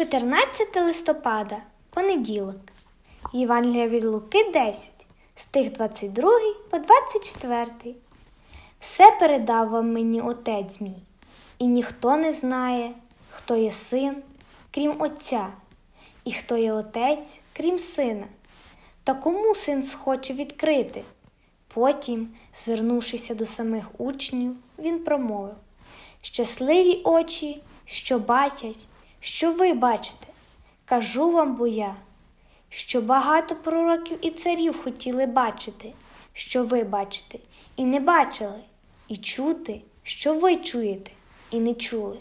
14 листопада, понеділок. Євангелія від Луки 10, стих 22 по 24. Все передав вам мені отець мій, і ніхто не знає, хто є син, крім Отця, і хто є отець, крім сина. Та кому син схоче відкрити? Потім, звернувшися до самих учнів, він промовив Щасливі очі, що бачать, що ви бачите. Кажу вам, бо я, що багато пророків і царів хотіли бачити, що ви бачите, і не бачили, і чути, що ви чуєте, і не чули.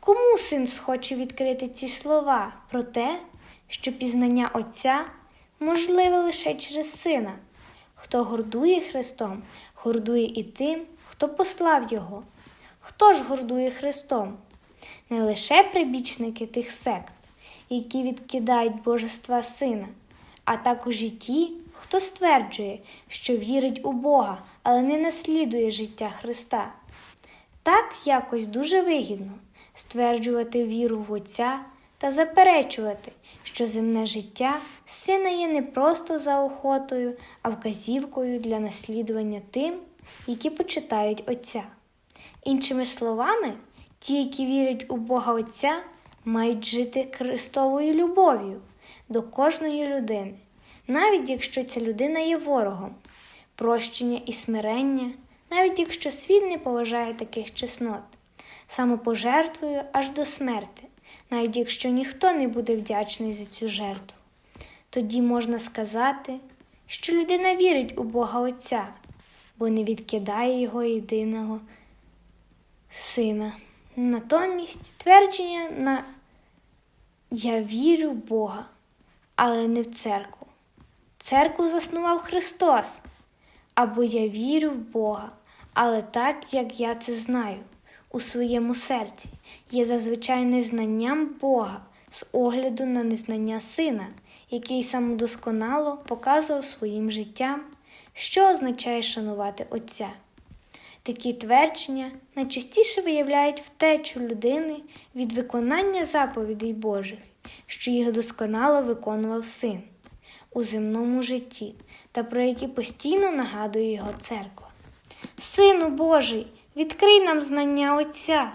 Кому син схоче відкрити ці слова про те, що пізнання Отця можливе лише через сина? Хто гордує Христом, гордує і тим, хто послав Його. Хто ж гордує Христом? Не лише прибічники тих сект, які відкидають божества сина, а також і ті, хто стверджує, що вірить у Бога, але не наслідує життя Христа. Так якось дуже вигідно стверджувати віру в Отця та заперечувати, що земне життя сина є не просто заохотою, а вказівкою для наслідування тим, які почитають Отця. Іншими словами, ті, які вірять у Бога Отця, мають жити Христовою любов'ю до кожної людини, навіть якщо ця людина є ворогом, прощення і смирення, навіть якщо світ не поважає таких чеснот, самопожертвою аж до смерти, навіть якщо ніхто не буде вдячний за цю жертву. Тоді можна сказати, що людина вірить у Бога Отця, бо не відкидає його єдиного сина. Натомість твердження на Я вірю в Бога, але не в церкву. Церкву заснував Христос. Або я вірю в Бога, але так, як я це знаю, у своєму серці є зазвичай незнанням Бога з огляду на незнання Сина, який самодосконало показував своїм життям, що означає шанувати Отця. Такі твердження найчастіше виявляють втечу людини від виконання заповідей Божих, що їх досконало виконував син у земному житті та про які постійно нагадує його церква. Сину Божий, відкрий нам знання Отця.